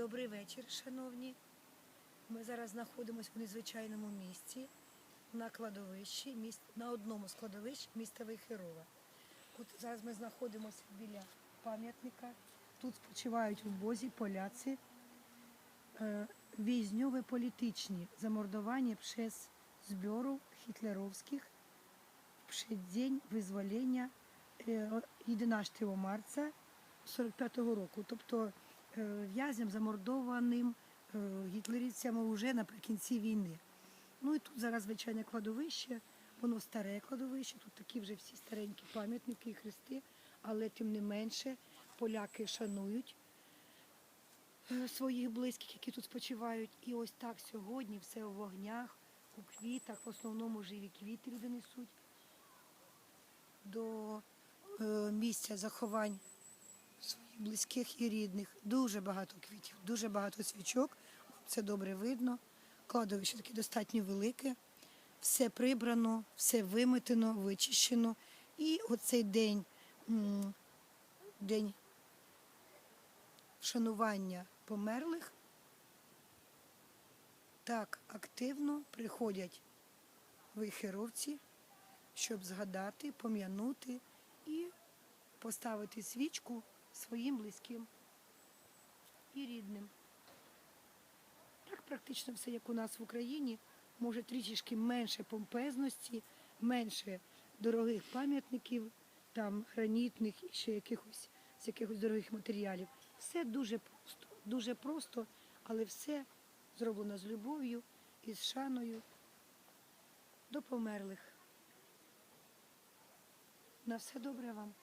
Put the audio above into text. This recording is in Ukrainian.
Добрий вечір, шановні. Ми зараз знаходимося в незвичайному місці на кладовищі, міс- на одному з кладовищ міста Вейхерова. От зараз ми знаходимося біля пам'ятника. Тут спочивають в Бозі поляці. Е, Війзньове політичні замордування przez збору гітлеровських в день визволення е, 11 марця 45-го року. Тобто е, в'язням замордованим е, гітлерівцями вже наприкінці війни. Ну і тут зараз звичайне кладовище, воно старе кладовище, тут такі вже всі старенькі пам'ятники і хрести, але тим не менше поляки шанують е, своїх близьких, які тут спочивають. І ось так сьогодні все у вогнях, у квітах, в основному живі квіти люди несуть до е, місця заховань близьких і рідних. Дуже багато квітів, дуже багато свічок. Це добре видно. Кладовище таке достатньо велике. Все прибрано, все виметено, вичищено. І оцей день, день вшанування померлих, так активно приходять вихеровці, щоб згадати, пом'янути і поставити свічку своїм близьким і рідним. Так практично все, як у нас в Україні, може трішечки менше помпезності, менше дорогих пам'ятників, там гранітних і ще якихось з якихось дорогих матеріалів. Все дуже просто, дуже просто, але все зроблено з любов'ю і з шаною до померлих. На все добре вам.